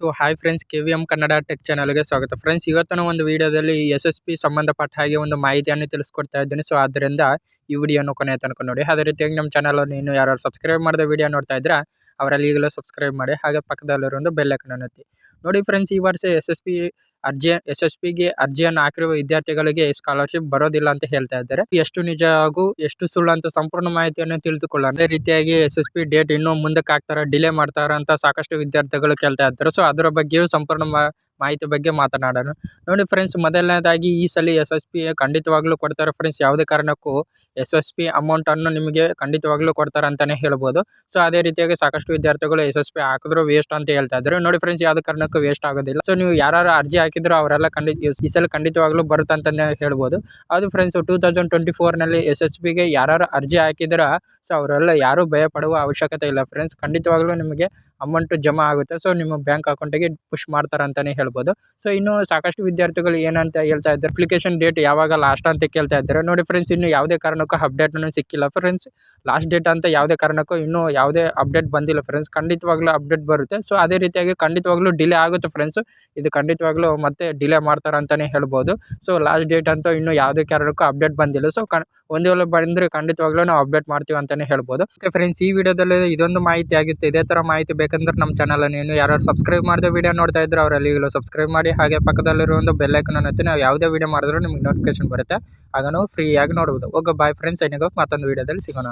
So hi friends K V M Kannada tech ಚಾನಲ್ಗೆ ಸ್ವಾಗತ. Friends ಇವತ್ತಿನ ಒಂದು ವಿಡಿಯೋದಲ್ಲಿ ಎಸ್ ಎಸ್ ಪಿ ಸಂಬಂಧಪಟ್ಟ ಹಾಗೆ ಒಂದು ಮಾಹಿತಿಯನ್ನು ತಿಳಿಸ್ಕೊಡ್ತಾ ಇದ್ದೀನಿ. ಸೊ ಆದ್ದರಿಂದ ಈ ವಿಡಿಯೋನು ಕೊನೆ ತನಕ ನೋಡಿ. ಅದೇ ರೀತಿಯಾಗಿ ನಮ್ಮ ಚಾನಲನ್ನು ಇನ್ನು ಯಾರು ಸಬ್ಸ್ಕ್ರೈಬ್ ಮಾಡಿದ ವಿಡಿಯೋ ನೋಡ್ತಾ ಇದ್ರೆ ಅವರಲ್ಲಿ ಈಗಲೂ ಸಬ್ಸ್ಕ್ರೈಬ್ ಮಾಡಿ, ಹಾಗೆ ಪಕ್ಕದಲ್ಲಿರೋ ಒಂದು ಬೆಲ್ ಐಕನ್ ಒತ್ತಿ. ನೋಡಿ ಫ್ರೆಂಡ್ಸ್ ಈ ವರ್ಷ ಎಸ್ ಎಸ್ ಪಿ ಅರ್ಜಿ ಎಸ್ ಎಸ್ ಪಿಗೆ ಅರ್ಜಿಯನ್ನು ಹಾಕಿರುವ ವಿದ್ಯಾರ್ಥಿಗಳಿಗೆ ಸ್ಕಾಲರ್ಶಿಪ್ ಬರೋದಿಲ್ಲ ಅಂತ ಹೇಳ್ತಾ ಇದ್ದಾರೆ. ಎಷ್ಟು ನಿಜ ಹಾಗೂ ಎಷ್ಟು ಸುಳ್ಳು ಅಂತ ಸಂಪೂರ್ಣ ಮಾಹಿತಿಯನ್ನು ತಿಳಿದುಕೊಳ್ಳೋಣ. ಅದೇ ರೀತಿಯಾಗಿ ಎಸ್ ಎಸ್ ಪಿ ಡೇಟ್ ಇನ್ನೂ ಮುಂದಕ್ಕೆ ಹಾಕ್ತಾರೆ, ಡಿಲೇ ಮಾಡ್ತಾರೆ ಅಂತ ಸಾಕಷ್ಟು ವಿದ್ಯಾರ್ಥಿಗಳು ಕೇಳ್ತಾ ಇದ್ದಾರೆ. ಸೊ ಅದರ ಬಗ್ಗೆಯೂ ಸಂಪೂರ್ಣ ಮಾಹಿತಿ ಬಗ್ಗೆ ಮಾತನಾಡೋಣ. ನೋಡಿ ಫ್ರೆಂಡ್ಸ್ ಮೊದಲನೇದಾಗಿ ಈ ಸಲ ಎಸ್ ಎಸ್ ಪಿ ಖಂಡಿತವಾಗ್ಲೂ ಕೊಡ್ತಾರೆ ಫ್ರೆಂಡ್ಸ್ ಯಾವುದೇ ಕಾರಣಕ್ಕೂ ಎಸ್ ಎಸ್ ಪಿ ಅಮೌಂಟನ್ನು ನಿಮಗೆ ಖಂಡಿತವಾಗ್ಲೂ ಕೊಡ್ತಾರೆ ಅಂತಲೇ ಹೇಳ್ಬೋದು. ಸೊ ಅದೇ ರೀತಿಯಾಗಿ ಸಾಕಷ್ಟು ವಿದ್ಯಾರ್ಥಿಗಳು ಎಸ್ ಎಸ್ ಪಿ ಹಾಕಿದ್ರು ವೇಸ್ಟ್ ಅಂತ ಹೇಳ್ತಾ ಇದ್ರು. ನೋಡಿ ಫ್ರೆಂಡ್ಸ್ ಯಾವುದೇ ಕಾರಣಕ್ಕೂ ವೇಸ್ಟ್ ಆಗೋದಿಲ್ಲ. ಸೊ ನೀವು ಯಾರು ಅರ್ಜಿ ಹಾಕಿದ್ರು ಅವರೆಲ್ಲ ಖಂಡಿತ ಈ ಸಲ ಖಂಡಿತವಾಗ್ಲೂ ಬರುತ್ತೆ ಅಂತಲೇ ಹೇಳ್ಬೋದು. ಅದು ಫ್ರೆಂಡ್ಸ್ ಟೂ ತೌಸಂಡ್ ಟ್ವೆಂಟಿ ಫೋರ್ನಲ್ಲಿ ಎಸ್ ಎಸ್ ಪಿಗೆ ಯಾರು ಅರ್ಜಿ ಹಾಕಿದ್ರ ಸೊ ಅವರೆಲ್ಲ ಯಾರೂ ಭಯ ಪಡುವ ಅವಶ್ಯಕತೆ ಇಲ್ಲ ಫ್ರೆಂಡ್ಸ್ ಖಂಡಿತವಾಗ್ಲೂ ನಿಮಗೆ ಅಮೌಂಟ್ ಜಮಾ ಆಗುತ್ತೆ. ಸೊ ನಿಮ್ಮ ಬ್ಯಾಂಕ್ ಅಕೌಂಟಿಗೆ ಪುಷ್ ಮಾಡ್ತಾರೆ ಅಂತಲೇ ಹೇಳ್ಬೋದು. ಸೊ ಇನ್ನು ಸಾಕಷ್ಟು ವಿದ್ಯಾರ್ಥಿಗಳು ಏನಂತ ಹೇಳ್ತಾ ಇದ್ದಾರೆ ಅಪ್ಲಿಕೇಶನ್ ಡೇಟ್ ಯಾವಾಗ ಲಾಸ್ಟ್ ಅಂತ ಕೇಳ್ತಾ ಇದ್ದಾರೆ. ನೋಡಿ ಫ್ರೆಂಡ್ಸ್ ಇನ್ನು ಯಾವುದೇ ಕಾರಣಕ್ಕೂ ಅಪ್ಡೇಟ್ನೂ ಸಿಕ್ಕಿಲ್ಲ. ಫ್ರೆಂಡ್ಸ್ ಲಾಸ್ಟ್ ಡೇಟ್ ಅಂತ ಯಾವುದೇ ಕಾರಣಕ್ಕೂ ಇನ್ನೂ ಯಾವುದೇ ಅಪ್ಡೇಟ್ ಬಂದಿಲ್ಲ ಫ್ರೆಂಡ್ಸ್ ಖಂಡಿತವಾಗ್ಲೂ ಅಪ್ಡೇಟ್ ಬರುತ್ತೆ. ಸೊ ಅದೇ ರೀತಿಯಾಗಿ ಖಂಡಿತವಾಗ್ಲೂ ಡಿಲೇ ಆಗುತ್ತೆ ಫ್ರೆಂಡ್ಸ್ ಇದು ಖಂಡಿತವಾಗ್ಲೂ ಮತ್ತೆ ಡಿಲೇ ಮಾಡ್ತಾರೆ ಅಂತಲೇ ಹೇಳ್ಬೋದು. ಸೊ ಲಾಸ್ಟ್ ಡೇಟ್ ಅಂತೂ ಇನ್ನೂ ಯಾವುದೇ ಕಾರಣಕ್ಕೂ ಅಪ್ಡೇಟ್ ಬಂದಿಲ್ಲ. ಸೊ ಕಣ್ ಒಂದು ವೇಳೆ ಬಂದರೆ ಖಂಡಿತವಾಗ್ಲೂ ನಾವು ಅಪ್ಡೇಟ್ ಮಾಡ್ತೀವಿ ಅಂತಲೇ ಹೇಳ್ಬೋದು. ಓಕೆ ಫ್ರೆಂಡ್ಸ್ ಈ ವಿಡಿಯೋದಲ್ಲಿ ಇದೊಂದು ಮಾಹಿತಿ ಆಗಿತ್ತು. ಇದೇ ಥರ ಮಾಹಿತಿ ಬೇಕಂದ್ರೆ ನಮ್ಮ ಚಾನಲನ್ನು ಇನ್ನು ಯಾರು ಸಬ್ಸ್ಕ್ರೈಬ್ ಮಾಡಿದ ವಿಡಿಯೋ ನೋಡ್ತಾ ಇದ್ರೆ ಅವರಲ್ಲಿ ಸಬ್ಸ್ಕ್ರೈಬ್ ಮಾಡಿ, ಹಾಗೆ ಪಕ್ಕದಲ್ಲಿರೋ ಒಂದು ಬೆಲ್ ಐಕನ್ ಒತ್ತಿ ನಾವು ಯಾವುದೇ ವಿಡಿಯೋ ಮಾಡಿದ್ರು ನಿಮಗೆ ನೋಟಿಫಿಕೇಶನ್ ಬರುತ್ತೆ. ಆಗ ನಾವು ಫ್ರೀಯಾಗಿ ನೋಡ್ಬೋದು. ಓಕೆ ಬಾಯ್ ಫ್ರೆಂಡ್ಸ್ ಏನಿಗೆ ಮತ್ತೊಂದು ವಿಡಿಯೋದಲ್ಲಿ ಸಿಗೋಣ.